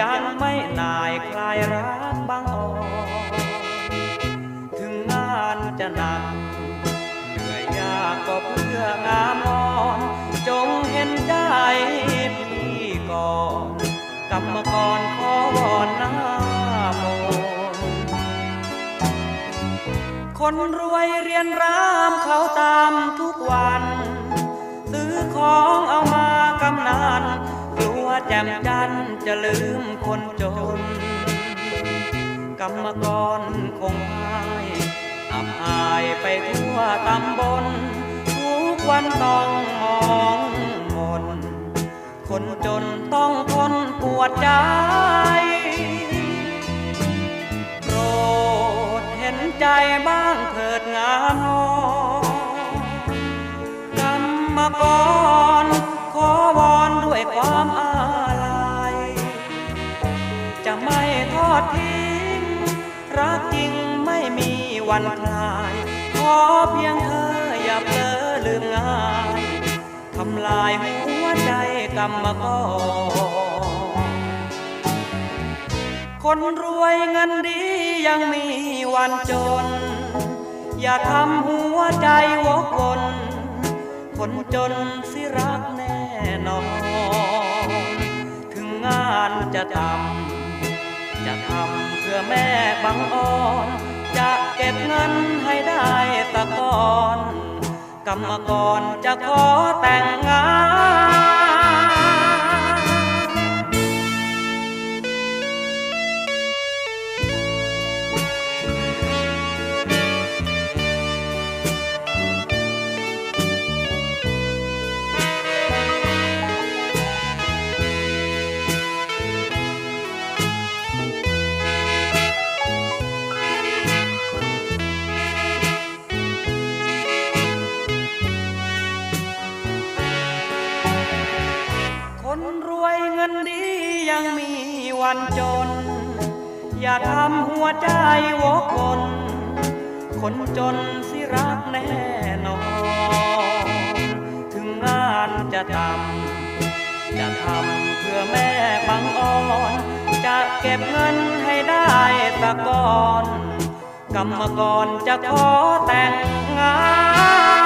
ยังไม่นายคลายรักบางอ่อนถึงงานจะหนักเหนื่อยยากก็เพื่องามนอนจงเห็นใจพี่ก่อนกรรมกรขอวอนหน้ามนคนรวยเรียนรามเขาตามทุกวัน ซื้อของเอามากำนันกลัว แจมจันจะลืมคนจน กรรมกรคงพายอับอายไปทั่วตำบลทุกวันต้องมองมน คนจนต้องทนปวดใจโปรดเห็นใจบ้างเถิดงามน้อกรรมกรขอวอนด้วยความอา ดทิ้ง รักจริงไม่มีวันคลาย ขอเพียงเธออย่าเผลอลืมง่ายทำลายหัวใจกรรมกรคนรวยเงินดียังมีวันจน อย่าทำหัวใจวกวนคนจนสิรักแน่นอน ถึงงานจะทำจำ แม่บังอ่อนจะเก็บเงินให้ได้ตะกอน กรรมกรจะขอแต่งงาน ยังมีวันจน อย่าทำหัวใจวกวนคนจนสิรักแน่นอน ถึงงานจะทำจะทำเพื่อแม่บังอ่อน จะเก็บเงินให้ได้สักอนกรรมกรจะขอแต่งงาน